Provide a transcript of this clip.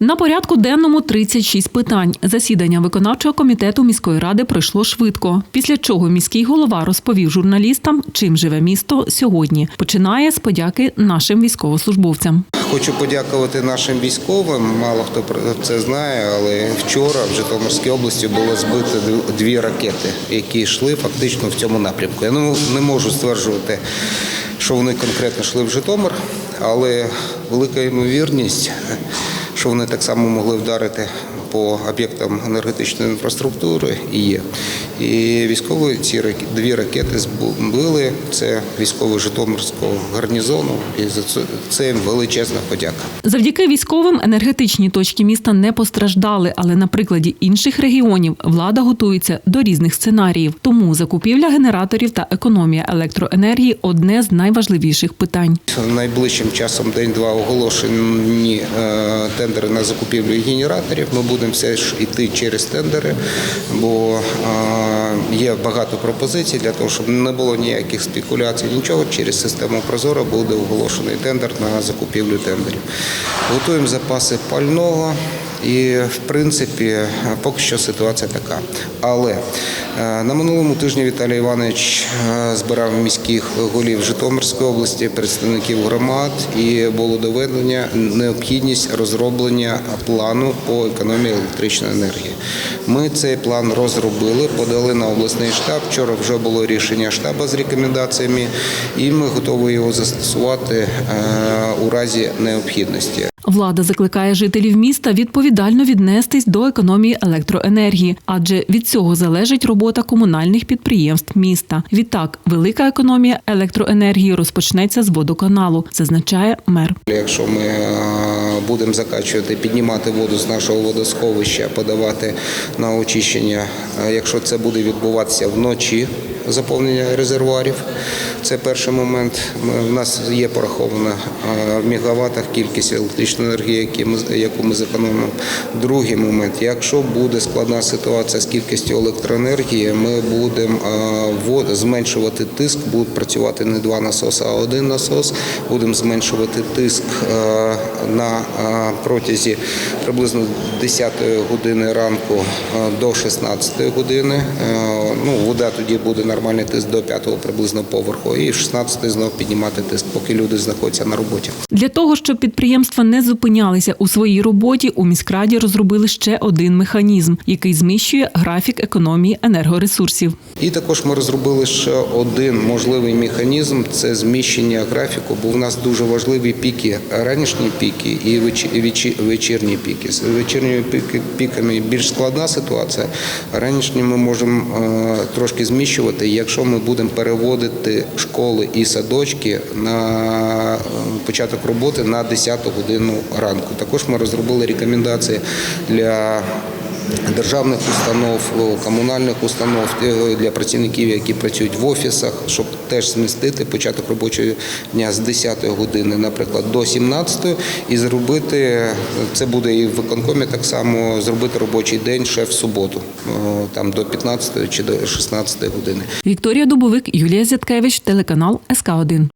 На порядку денному 36 питань. Засідання виконавчого комітету міської ради пройшло швидко. Після чого міський голова розповів журналістам, чим живе місто сьогодні. Починає з подяки нашим військовослужбовцям. Хочу подякувати нашим військовим. Мало хто про це знає, але вчора в Житомирській області було збито дв- дві ракети, які йшли фактично в цьому напрямку. Я не можу стверджувати, що вони конкретно йшли в Житомир, але велика ймовірність, що вони так само могли вдарити по об'єктам енергетичної інфраструктури і. І військові ці дві ракети збили. Це військовий Житомирського гарнізону. І за це, їм величезна подяка. Завдяки військовим енергетичні точки міста не постраждали, але на прикладі інших регіонів влада готується до різних сценаріїв. Тому закупівля генераторів та економія електроенергії одне з найважливіших питань. Найближчим часом день-два оголошені е, тендери на закупівлю генераторів. Ми будемо все ж йти через тендери, бо е, є багато пропозицій для того, щоб не було ніяких спекуляцій, нічого. Через систему Прозоро буде оголошений тендер на закупівлю тендерів. Готуємо запаси пального. І в принципі поки що ситуація така. Але е, на минулому тижні Віталій Іванович е, збирав міських голів Житомирської області, представників громад, і було доведення необхідність розроблення плану по економії електричної енергії. Ми цей план розробили, подали на обласний штаб. Вчора вже було рішення штабу з рекомендаціями, і ми готові його застосувати е, у разі необхідності. Влада закликає жителів міста відповідально віднестись до економії електроенергії, адже від цього залежить робота комунальних підприємств міста. Відтак, велика економія електроенергії розпочнеться з водоканалу, зазначає мер. Якщо ми е, будемо закачувати, піднімати воду з нашого водосховища, подавати на очищення, е, якщо це буде відбуватися вночі, заповнення резервуарів, це перший момент. В нас є порахована е, в мегаваттах кількість електричної енергії, яку ми зекономимо. Другий момент, якщо буде складна ситуація з кількістю електроенергії, ми будемо е, зменшувати тиск, будуть працювати не два насоси, а один насос. Будемо зменшувати тиск е, на протязі приблизно 10 години ранку до 16 години. Ну, вода тоді буде нормальний тиск до 5 приблизно поверху, і в 16 знов піднімати тиск, поки люди знаходяться на роботі. Для того, щоб підприємства не зупинялися у своїй роботі, у міськраді розробили ще один механізм, який зміщує графік економії енергоресурсів. І також ми розробили ще один можливий механізм це зміщення графіку, бо в нас дуже важливі піки, ранішні піки і вечі- вечі- вечірні піки. З вечірніми піками більш складна ситуація. а Ранішні ми можемо е, трошки зміщувати, якщо ми будемо переводити школи і садочки на е, початок роботи на 10 годину ранку. Також ми розробили рекомендації для державних установ, комунальних установ е, для працівників, які працюють в офісах, щоб теж змістити початок робочого дня з 10 години, наприклад, до 17 і зробити це буде і в виконкомі так само зробити робочий день ще в суботу, там до 15 чи до 16 години. Вікторія Дубовик, Юлія Зяткевич, телеканал СК 1